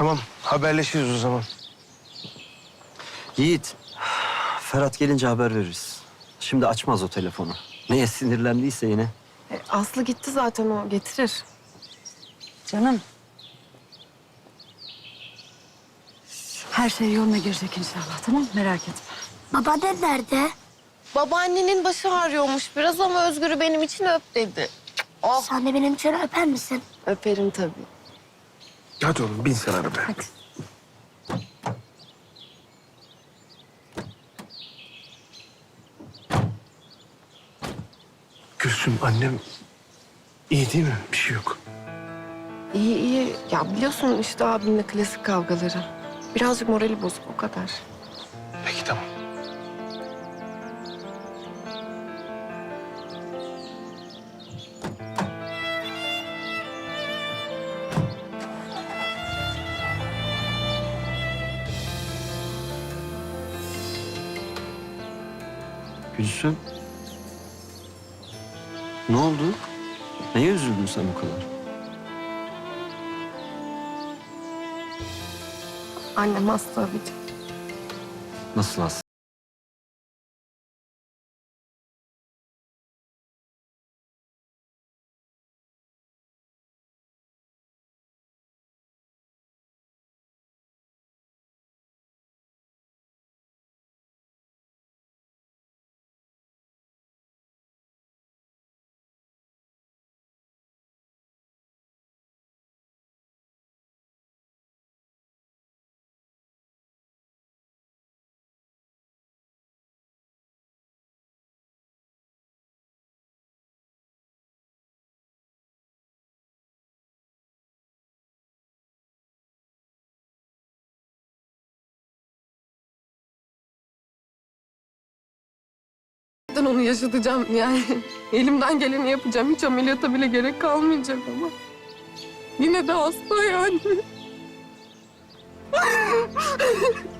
Tamam haberleşiriz o zaman. Yiğit, Ferhat gelince haber veririz. Şimdi açmaz o telefonu. Neye sinirlendiyse yine. E, Aslı gitti zaten o getirir. Canım. Her şey yoluna girecek inşallah tamam mı? Merak etme. Babaannen nerede? Babaannenin başı ağrıyormuş biraz ama Özgür'ü benim için öp dedi. Oh. Sen de benim için öper misin? Öperim tabii. Hadi oğlum bin sen arabaya. Hadi. Gülsüm annem iyi değil mi? Bir şey yok. İyi iyi. Ya biliyorsun işte abimle klasik kavgaları. Birazcık morali bozuk o kadar. Gülsüm. Ne oldu? Neye üzüldün sen bu kadar? Annem hasta abicim. Nasıl aslında? Ben onu yaşatacağım yani. Elimden geleni yapacağım. Hiç ameliyata bile gerek kalmayacak ama. Yine de hasta yani.